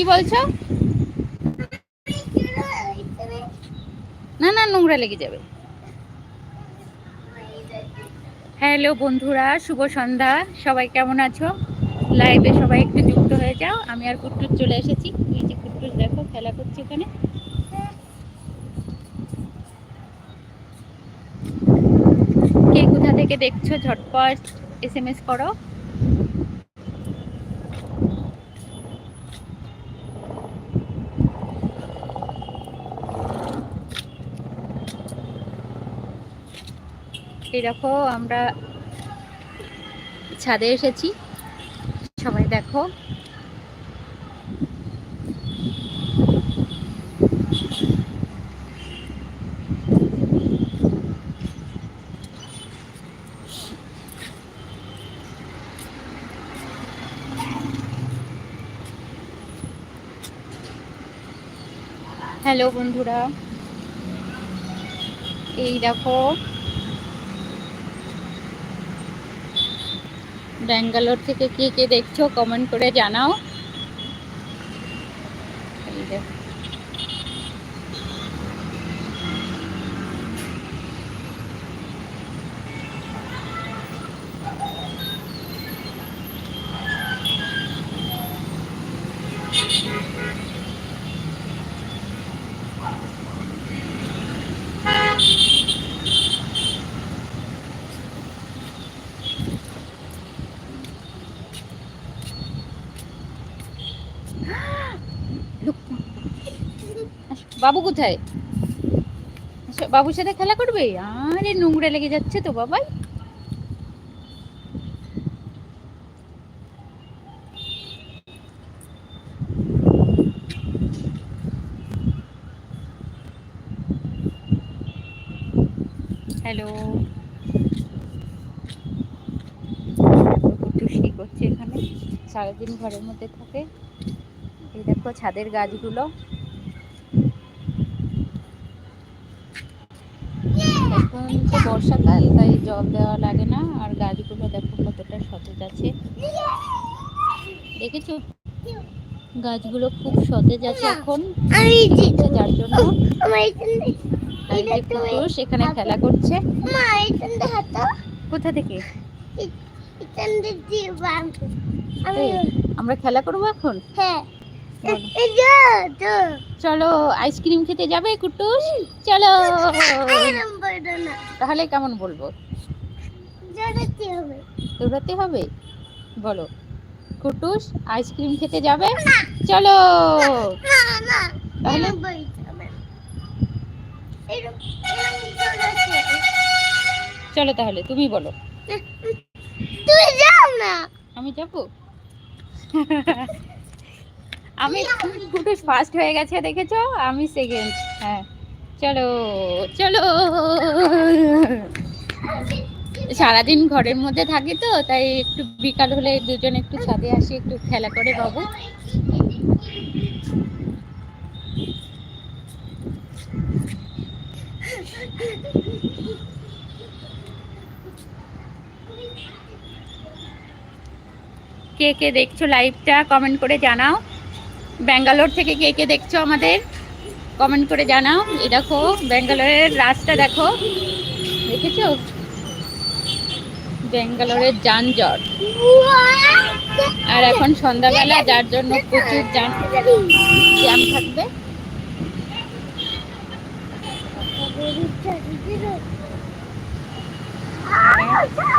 কি বলছো? না না, নোংরা লেগে যাবে। হ্যালো বন্ধুরা, শুভ সন্ধ্যা। সবাই কেমন আছো? লাইভে সবাই একটু যুক্ত হয়ে যাও। আমি আর কুট্টুস চলে এসেছি। এই যে কুট্টুস দেখো, খেলা করছে এখানে। কে কোথা থেকে দেখছ? ঝটপট এস এম এস করো। এই দেখো আমরা ছাদে এসেছি। সবাই দেখো। হ্যালো বন্ধুরা। এই দেখো ব্যাঙ্গালোর থেকে কে কে দেখছ কমেন্ট করে জানাও এই দেখো। আস, বাবু কোথায়? বাবুর সাথে খেলা করবে? আরে নোংরা লেগে যাচ্ছে তো বাবাই। হ্যালো। কি করছে এখানে, সারাদিন ঘরের মধ্যে থাকে। এই দেখো ছাদের গাছগুলো। এখন তো বর্ষাকাল তাই জল দেওয়া লাগে না। আর গাছগুলো দেখো কতটা সতেজ আছে। দেখেছ? গাছগুলো খুব সতেজ আছে এখন। যার জন্য এখানে খেলা করছে। কোথা থেকে? আমরা খেলা করব এখন? হ্যাঁ। চলো। আইসক্রিম খেতে যাবে কুটুস? চলো। তাহলে কেমন বলব? দৌড়াতে হবে। বলো। কুটুস আইসক্রিম খেতে যাবে? চলো। তাহলে? চলো তাহলে তুমি বলো। তুই যাও না। আমি যাব? আমি কুটুস ফার্স্ট হয়ে গেছে, দেখেছ? আমি সেকেন্ড হ্যাঁ। চলো চলো। সারাদিন ঘরের মধ্যে থাকি তো, তাই একটু বিকাল হলে দুজন একটু ছাদে আসি, একটু খেলা করে বাবু। কে কে দেখছ লাইভটা কমেন্ট করে জানাও। ব্যাঙ্গালোর থেকে কে কে দেখছ আমাদের? কমেন্ট করে জানাও। এ দেখো, ব্যাঙ্গালোরের রাস্তা দেখো। দেখেছ? ব্যাঙ্গালোরের যানজট। আর এখন সন্ধ্যাবেলা, যার জন্য প্রচুর যান জ্যাম থাকবে।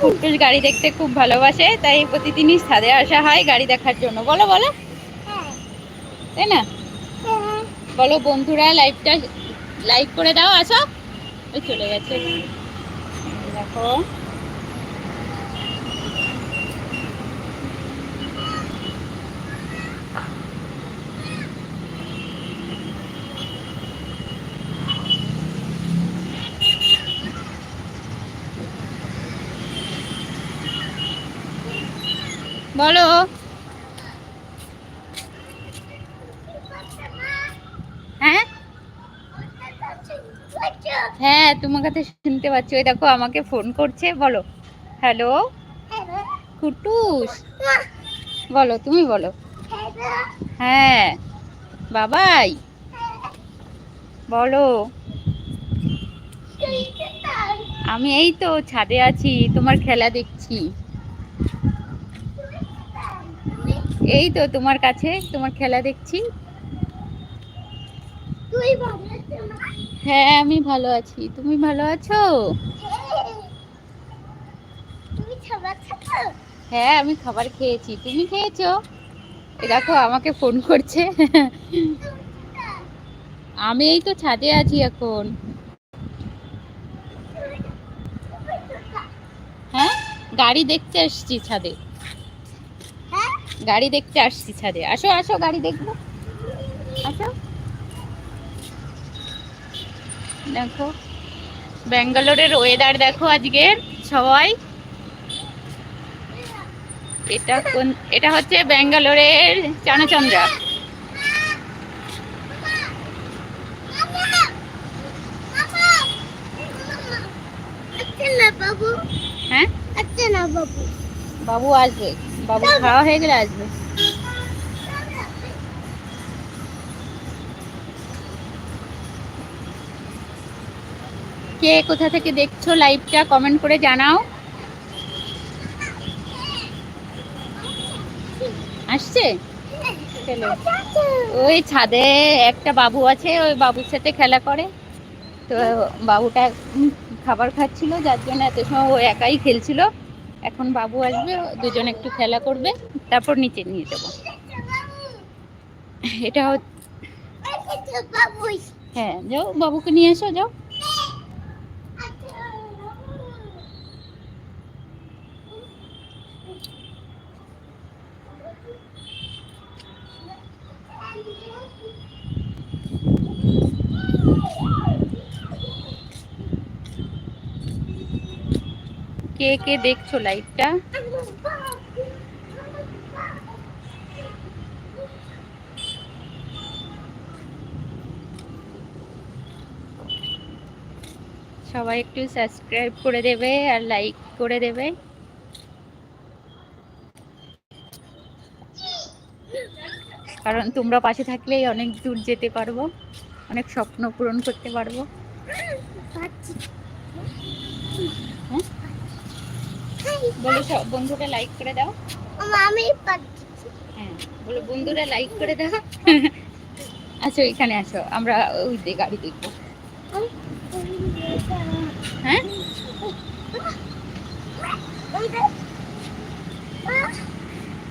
কুট্টুস গাড়ি দেখতে খুব ভালোবাসে, তাই প্রতিদিনই ছাদে আসা হয় গাড়ি দেখার জন্য। বলো বলো। তাই না? বলো বন্ধুরা লাইভটা লাইক করে দাও আসো। ওই চলে গেছে। দেখো। বলো। হ্যাঁ তোমার কাছে শুনতে পাচ্ছি। ওই দেখো, আমাকে ফোন করছে, বলো। হ্যালো কুটুস? বলো, তুমি বলো। হ্যাঁ বাবাই। বলো। আমি এই তো ছাদে আছি, তোমার খেলা দেখছি। এই তো তোমার কাছে তোমার খেলা দেখছি। তুই? হ্যাঁ আমি ভালো আছি। তুমি ভালো আছো? তুমি খাবার খাচ্ছো? হ্যাঁ আমি খাবার খেয়েছি। তুমি খেয়েছো? দেখো আমাকে ফোন করছে। আমি এই তো ছাদে আছি এখন। হ্যাঁ গাড়ি দেখতে আসছি ছাদে। হ্যাঁ? গাড়ি দেখতে আসছি ছাদে। আসো আসো গাড়ি দেখব। আসো। দেখো। ব্যাঙ্গালোরের ওয়েদার দেখো আজকের সবাই। এটা কোন এটা হচ্ছে ব্যাঙ্গালোরের চানাচন্দ্রা হ্যাঁ? আচ্ছা না বাবু। বাবু আসবে। বাবু খাওয়া হয়ে গেলে আসবে। কে কোথা থেকে দেখছ লাইভটা কমেন্ট করে জানাও। আসছে? ওই ছাদে একটা বাবু আছে ওই বাবুর সাথে খেলা করে। তো বাবুটা খাবার খাচ্ছিল যার জন্য এত সময় ও একাই খেলছিল। এখন বাবু আসবে দুজন একটু খেলা করবে তারপর নিচে নিয়ে যাব। এটা হ্যাঁ যাও বাবুকে নিয়ে এসো যাও। কে কে দেখছ লাইভটা সবাই একটু সাবস্ক্রাইব করে দেবে আর লাইক করে দেবে। কারণ তোমরা পাশে থাকলেই অনেক দূর যেতে পারব, অনেক স্বপ্ন পূরণ করতে পারব হ্যাঁ বলো লাইক করে দাও। আমি হ্যাঁ বলো বন্ধুরা লাইক করে দাও। আসো এখানে আসো আমরা ওই গাড়ি দেখব। হ্যাঁ?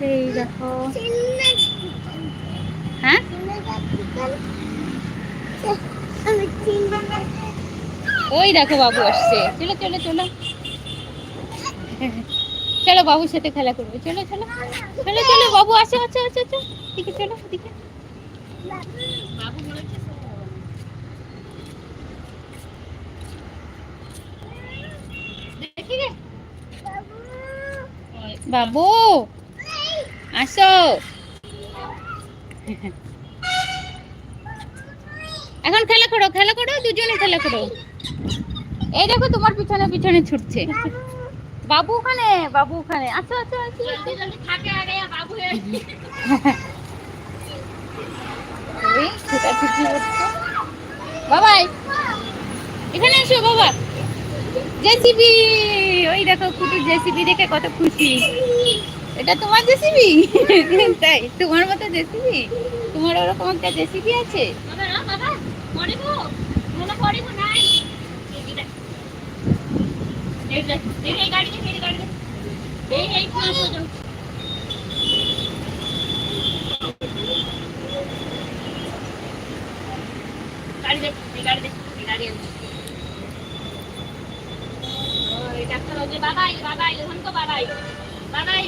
এই দেখো। হ্যাঁ? ওই দেখো বাবু আসছে। চলো চলো চলো। চলো বাবুর সাথে খেলা করবে। চলো চলো চলো চলো, বাবু, আসো আসো আসো আসো। দিকে চলো দিকে বাবু বাবু, আসো। এখন খেলা করো খেলা করো, দুজনে খেলা করো। এই দেখো তোমার পিছনে পিছনে ছুটছে। বাবু ওখানে বাবু ওখানে। ওই ছোটাছুটি হচ্ছে বাবাই এখানে এসো, বাবা। জেসিবি, ওই দেখো কুটু জেসিবি দেখে কত খুশি। এটা তোমার জেসিবি? তাই, তোমার মতো জেসিবি? তোমার ওরকম একটা জেসিবি আছে? বাবাই বাবাই ওখান তো বাবাই বাবাই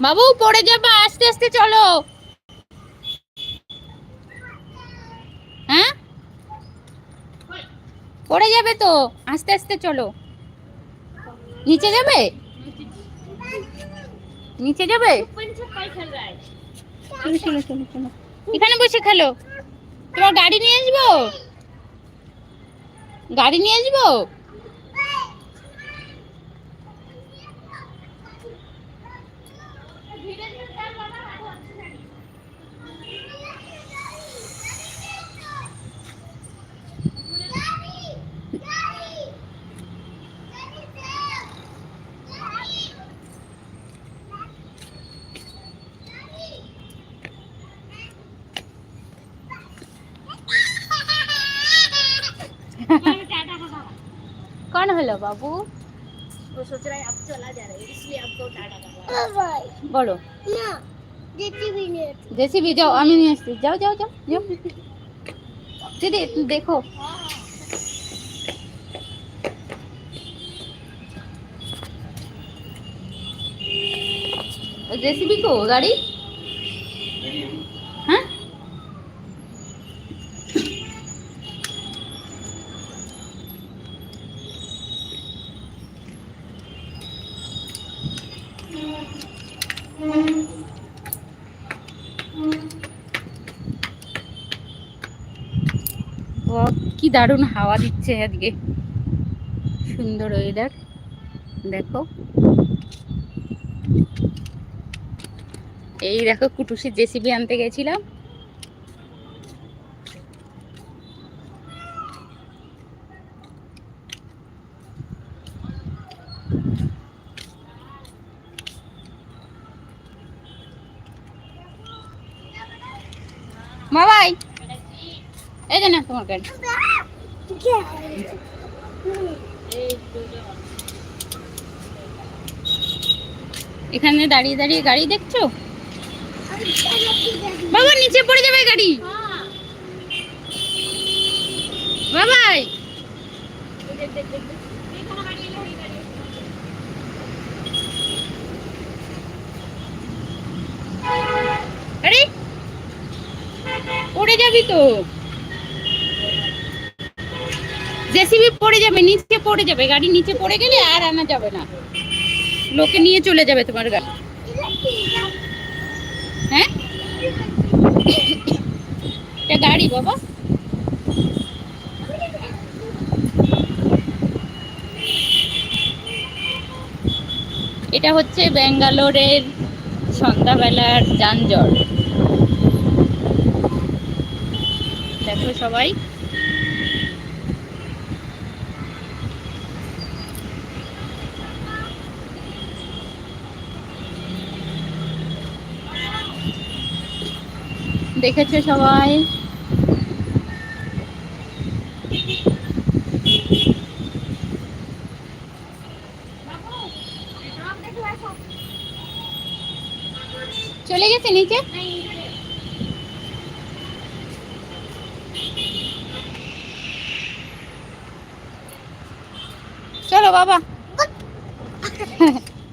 বাবু, পড়ে যাবা, আস্তে আস্তে চলো। হ্যাঁ? পড়ে যাবে তো, আস্তে আস্তে চলো। নিচে যাবে? নিচে যাবে? এখানে বসে খেলো। তোমার গাড়ি নিয়ে আসব? গাড়ি নিয়ে আসব? बाबू। वो सोच रहा है आप चला जा रहे है इसलिए आपको टाटा बोलो। ना भी नहीं जेसीबी जाओ अमी नहीं हंसती जाओ जाओ जाओ जाओ। दीदी देखो। जेसीबी को गाड़ी? দারুণ হাওয়া দিচ্ছে আজকে। সুন্দর ওয়েদার দেখো। এই দেখো কুটুসির জেসিবি আনতে গেছিলাম। বাবাই এই যে না তোমার গাড়ি এখানে দাঁড়িয়ে দাঁড়িয়ে গাড়ি দেখছ? বাবা নিচে পড়ে যাবে গাড়ি। বাবাই আরে যাবি তো। জেসিবি পড়ে যাবে, নিচে পড়ে যাবে, গাড়ি নিচে পড়ে গেলে আর আনা যাবে না। লোকে নিয়ে চলে যাবে তোমার গাড়ি। হ্যাঁ? এটা গাড়ি বাবা। এটা হচ্ছে ব্যাঙ্গালোরের সন্ধ্যাবেলার যানজট। দেখো সবাই। দেখেছ সবাই? চলে গেছে নিচে? চলো বাবা।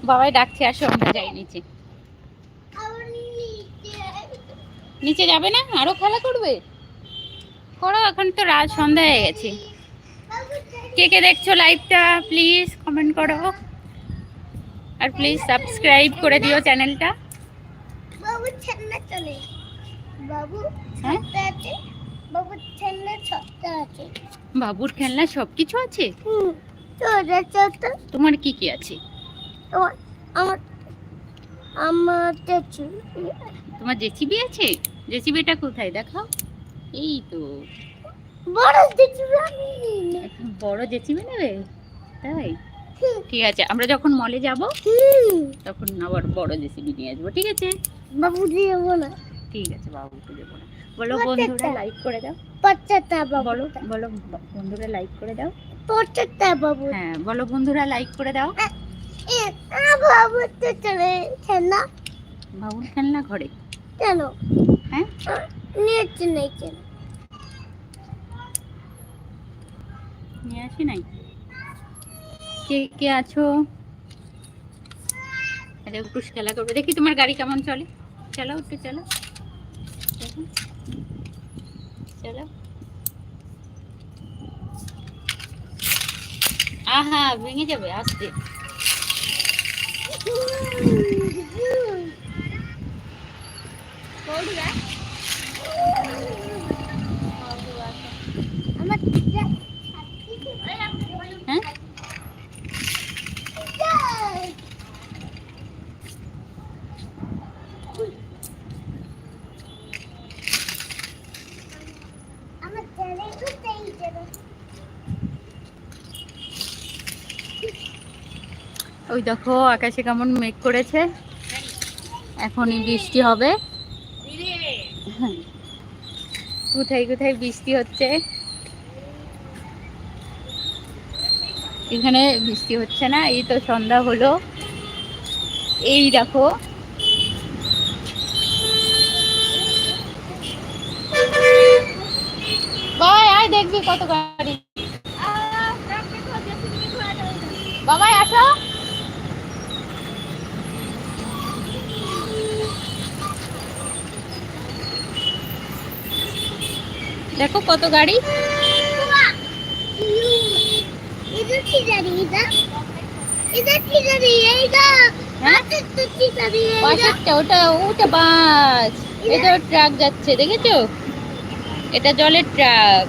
বাবাই ডাকছে আসো আমরা যাই নিচে। নিচে যাবে না? আরও খেলা করবে? করো এখন তো রাত সন্ধ্যা হয়ে গেছে। কে কে দেখছ লাইভটা প্লিজ কমেন্ট করো। আর প্লিজ সাবস্ক্রাইব করে দিও চ্যানেলটা বাবু ছেলে চলে। বাবু? আছে? বাবু ছেলে ছত্তা আছে। বাবুর খেলনা সব কিছু আছে? হুম তোমার কি কি আছে? আমার আমার তোমার জেসিবি আছে? জেসিবিটা কোথায়? দেখাও। এই তো। বড় এখন বড় জেসিবি নেবে? তাই? ঠিক আছে আমরা যখন মলে যাব তখন আবার বড় জেসিবি নিয়ে আসব ঠিক আছে? বাবু দিয়ে বলো। ঠিক আছে বাবুকে দেবো না বলো বন্ধুরা। লাইক করে দাও। বাবু বলো বলো বন্ধুরা লাইক করে দাও। পচাতা বাবু। হ্যাঁ বলো বন্ধুরা লাইক করে দাও। তো চলে খেলনা বাবুর খেলনা ঘরে? কেন? হ্যাঁ? নিয়েছে নেই কেন নিয়ে আসি নাই? কে কে আছো? আরে একটু খেলা করবে। দেখি তোমার গাড়ি কেমন চলে। চালাও একটু চালাও দেখো। চালাও আহা ভেঙে যাবে আসতে দেখো, আকাশে কেমন মেঘ করেছে। এখনই বৃষ্টি হবে। কোথায় কোথায় বৃষ্টি হচ্ছে? এখানে বৃষ্টি হচ্ছে না, এই তো সন্ধ্যা হলো। এই দেখো। দেখবি কত গাড়ি। বাবাই কত গাড়ি? হ্যাঁ? ওটা ওটা বাস। ট্রাক যাচ্ছে, দেখেছ? এটা জলের ট্রাক।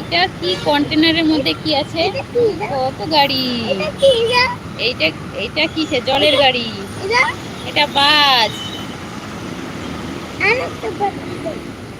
এটা কি কন্টেনারের মধ্যে কি আছে? কত গাড়ি? জলের গাড়ি। এটা বাস।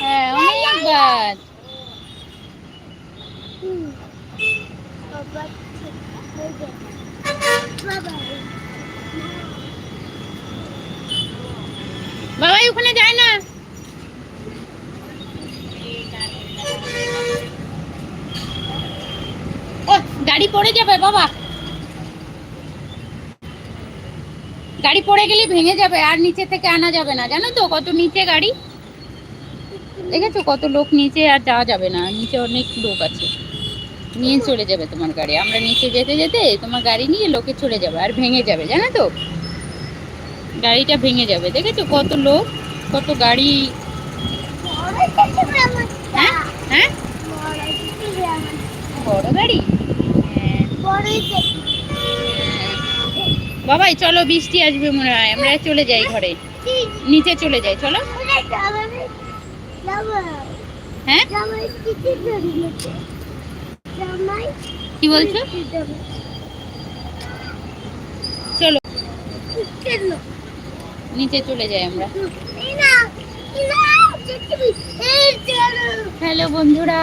হ্যাঁ বাবাই ওখানে যায় না? ও গাড়ি পড়ে যাবে বাবা। গাড়ি পড়ে গেলে ভেঙে যাবে, আর নিচে থেকে আনা যাবে না। জানো তো কত নিচে গাড়ি? দেখেছ কত লোক নিচে আর যাওয়া যাবে না, নিচে অনেক লোক আছে। নিয়ে চলে যাবে তোমার গাড়ি। আমরা নিচে যেতে যেতে তোমার গাড়ি নিয়ে লোকে চলে যাবে আর ভেঙে যাবে, জানো তো? গাড়িটা ভেঙে যাবে। দেখেছ কত লোক, কত গাড়ি? হ্যাঁ? হ্যাঁ? বড় গাড়ি? হ্যাঁ। বাবাই, চলো বৃষ্টি আসবে মনে হয়। আমরা চলে যাই ঘরে। নিচে চলে যাই, চলো। হ্যাঁ? কি বলছো? চলো। নিচে চলে যাই আমরা। হ্যালো বন্ধুরা,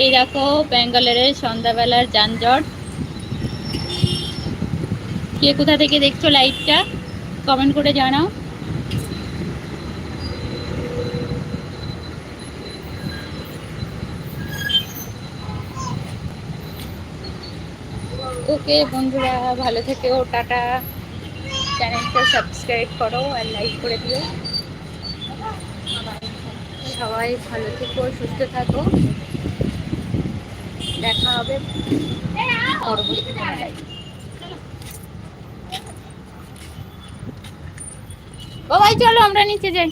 এই দেখো ব্যাঙ্গালোরের সন্ধ্যাবেলার যানজট। কে কোথা থেকে দেখছ লাইভটা? কমেন্ট করে জানাও। ওকে বন্ধুরা, ভালো থেকো টাটা। চ্যানেলটা সাবস্ক্রাইব করো আর লাইক করে দিও। সবাই ভালো থেকো, সুস্থ থাকো। দেখা হবে পরবর্তী কোনো live এ। ও ভাই চলো আমরা নিচে যাই।